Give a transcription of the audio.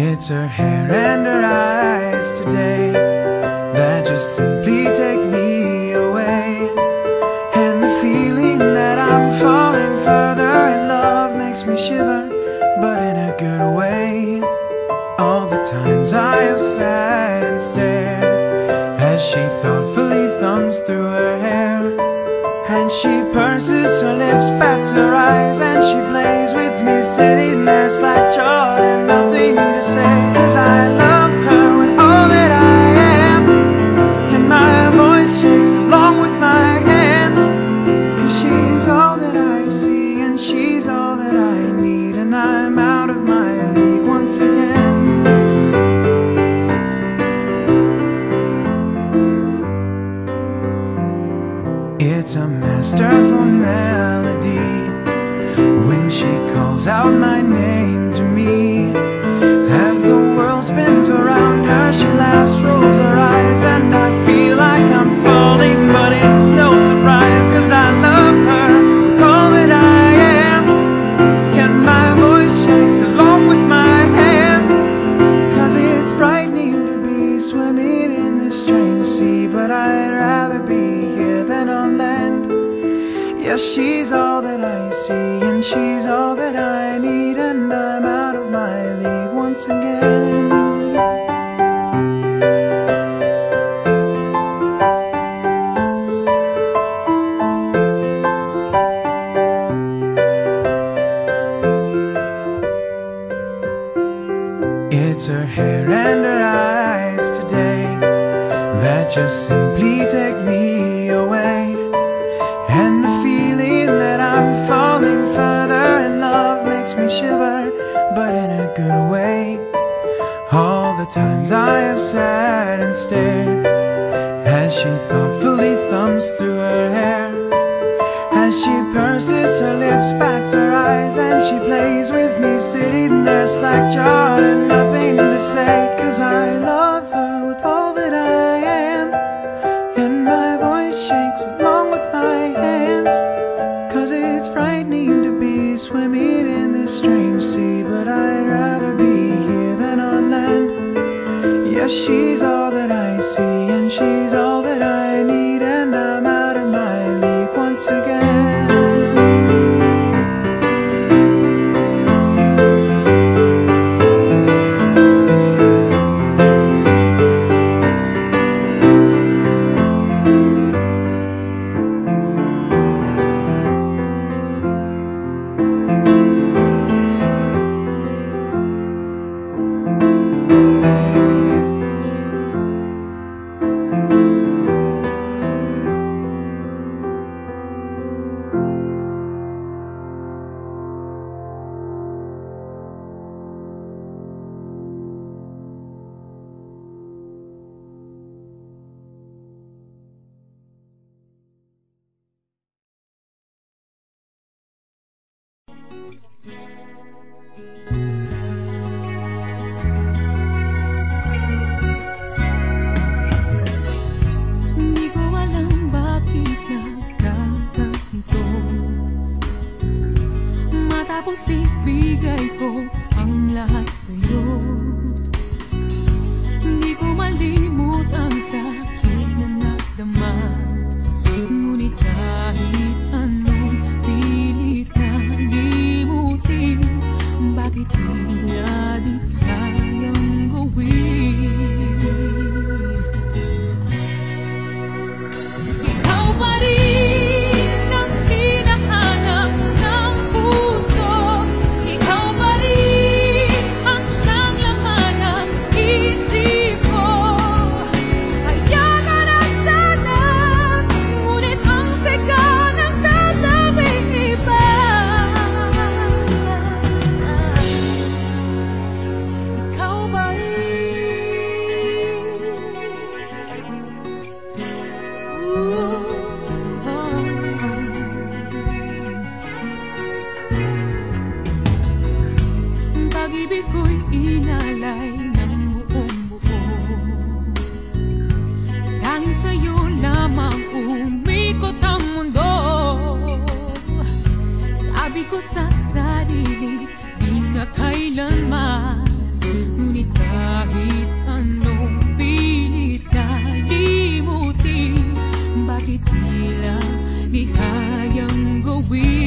It's her hair and her eyes today that just simply take me away. And the feeling that I'm falling further in love makes me shiver, but in a good way. All the times I have sat and stared as she thoughtfully thumbs through her hair. And she purses her lips, bats her eyes, and she plays with me, sitting there slack jawed and to say. Cause I love her with all that I am, and my voice shakes along with my hands. Cause she's all that I see, and she's all that I need, and I'm out of my league once again. It's a masterful melody when she calls out my name to me. Around her, she laughs, rolls her eyes, and I feel like I'm falling, but it's no surprise, cause I love her with all that I am. And my voice shakes along with my hands, cause it's frightening to be swimming in this strange sea, but I'd rather be here than on land. Yes, she's all that I see, and she's all It's her hair and her eyes today that just simply take me away. And the feeling that I'm falling further in love makes me shiver, but in a good way. All the times I have sat and stared as she thoughtfully thumbs through her hair. As she purses her lips, bats her eyes, and she plays with me, sitting there slack jawed Cause I love her with all that I am. And my voice shakes along with my hands Cause it's frightening to be swimming in this strange sea. But I'd rather be here than on land. Yes, she's all that I see and she's all niya di kayang gawin. ko sa sarili Di na kailanman Ngunit kahit anong pilit kalimutin Bakit tila di kayang gawin?